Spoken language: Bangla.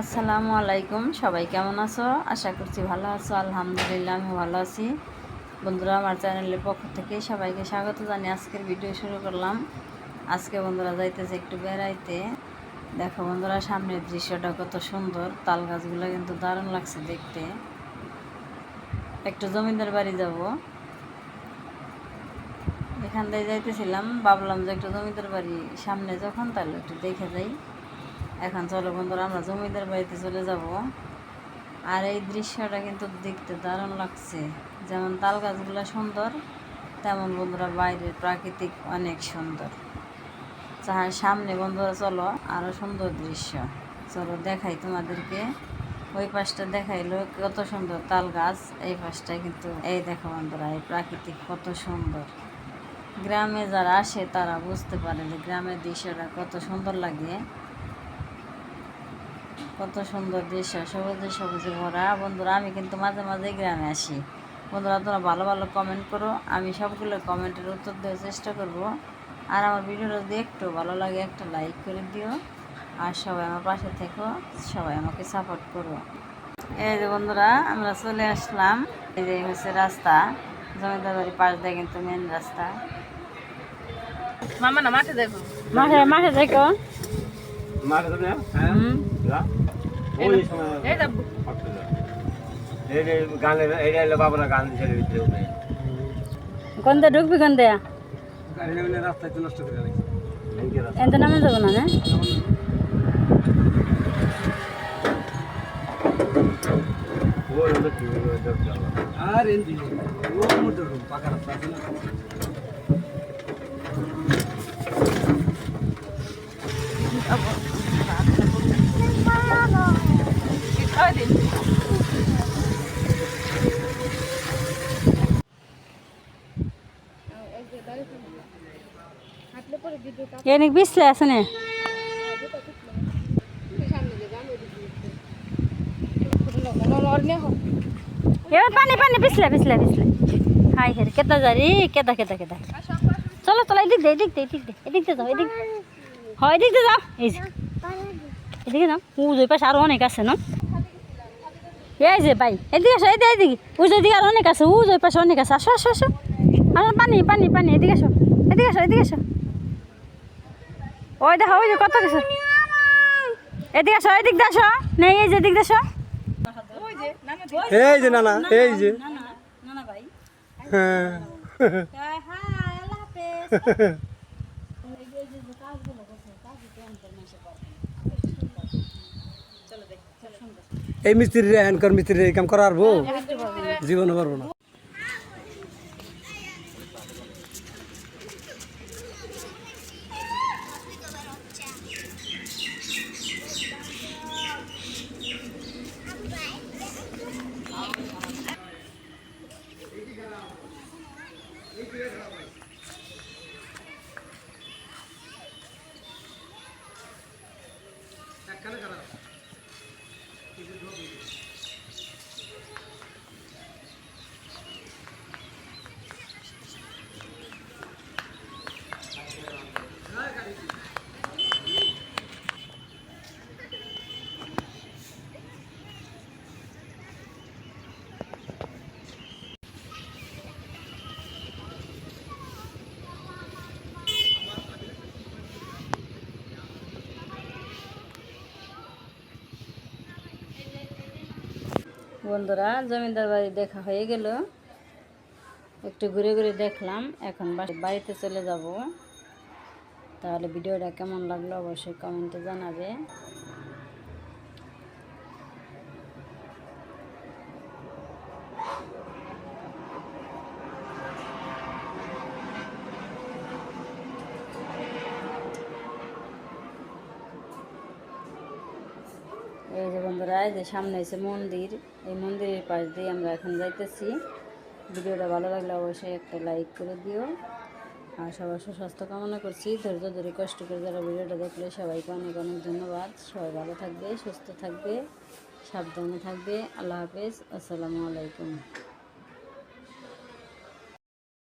আসসালামু আলাইকুম। সবাই কেমন আছো? আশা করছি ভালো আছো। আলহামদুলিল্লাহ আমি ভালো আছি। বন্ধুরা, আমার চ্যানেলের পক্ষ থেকে সবাইকে স্বাগত জানিয়ে আজকের ভিডিও শুরু করলাম। আজকে বন্ধুরা যাইতেছে একটু বেড়াইতে। দেখো বন্ধুরা, সামনের দৃশ্যটা কত সুন্দর। তাল গাছগুলো কিন্তু দারুণ লাগছে দেখতে। একটু জমিদার বাড়ি যাব। এখান থেকে যাইতেছিলাম। ভাবলাম যে একটু জমিদার বাড়ি সামনে যখন, তাহলে একটু দেখে যাই। এখন চলো বন্ধুরা, আমরা জমিদার বাড়িতে চলে যাব। আর এই দৃশ্যটা কিন্তু দেখতে দারুণ লাগছে। যেমন তাল গাছগুলো সুন্দর, তেমন বন্ধুরা বাইরের প্রাকৃতিক অনেক সুন্দর। যাহার সামনে বন্ধুরা চলো আরও সুন্দর দৃশ্য। চলো দেখাই তোমাদেরকে। ওই পাশটা দেখাইলো কত সুন্দর তাল গাছ, এই পাশটায় কিন্তু, এই দেখো বন্ধুরা, এই প্রাকৃতিক কত সুন্দর। গ্রামে যারা আসে তারা বুঝতে পারে যে গ্রামের দৃশ্যটা কত সুন্দর লাগে। কত সুন্দর দৃশ্য সবুজে সবুজে ভরা। বন্ধুরা আমি কিন্তু মাঝে মাঝে গ্রামে আসি। বন্ধুরা তোমরা ভালো ভালো কমেন্ট করো। আমি সবগুলো কমেন্টের উত্তর দেওয়ার চেষ্টা করব। আর আমার ভিডিওটা যদি একটু ভালো লাগে একটা লাইক করে দিও। আর সবাই আমার পাশে থেকো সবাই আমাকে সাপোর্ট করো। এই যে বন্ধুরা আমরা চলে আসলাম। এই যে হচ্ছে রাস্তা জমিদার বাড়ির পাশ দিয়ে কিন্তু মেন রাস্তা। মামা না মাঠে দেখো। মাঠে মাঠে দেখো। মাঠে না হ্যাঁ। হুম যা ওই সময় এইটা ফাটতে যা এই যে গানে এই যে বাবারা গান ছেড়ে দিতে হবে। কোন দিয়ে ঢুকবি কোন দিয়ে গাড়ি নেমে যাব না আর এন্দি ও মোটর পাকা রাস্তা আছে না? এনে বিছলে আছে না। এবার পানি পানি পিছলে পিছলে পিছলে হাই হের কেতা যারি? কেতা কেতা কেতা। চলো চলো, এদিক দে এদিক দে এদিক দে এদিক দে যাও, এদিক হয়, এদিক দে যাও, এই যে। এদিকে যাও। ও দুই পাশে আরও অনেক আছে, না? এই যে, ভাই, এদিকে আসো এদিকে। এদিকে ও যেদিকে আর অনেক আছে ও দুই পাশে অনেক আছে। আসো আসো আসো। আর পানি পানি পানি এদিকে আসো এদিকে আসো এদিকে আসো ওই দেখো ওই যে কত কিছু। এদিকে আসো এদিক আসো নেই এই যে এদিক আসো এই যে নানা এই যে। হ্যাঁ। এই মিস্ত্রি রে হ্যানকর মিস্ত্রি এই কাম করার বউ? জীবনে পারব না। Igreja, rapaz. বন্ধুরা, জমিদার বাড়ি দেখা হয়ে গেল। একটু ঘুরে ঘুরে দেখলাম, এখন বাড়ি- বাড়িতে চলে যাব। তাহলে ভিডিওটা কেমন লাগল অবশ্যই কমেন্টে জানাবে। এই যে বন্ধুরা, এই যে সামনে এসে মন্দির। এই মন্দিরের পাশ দিয়ে আমরা এখন যাইতেছি। ভিডিওটা ভালো লাগলে অবশ্যই একটা লাইক করে দিও। আর সবার সুস্বাস্থ্য কামনা করছি। ধৈর্য ধরে কষ্ট করে যারা ভিডিওটা দেখলে সবাইকে অনেক অনেক ধন্যবাদ। সবাই ভালো থাকবে, সুস্থ থাকবে, সাবধানে থাকবে। আল্লাহ হাফেজ। আসসালামু আলাইকুম।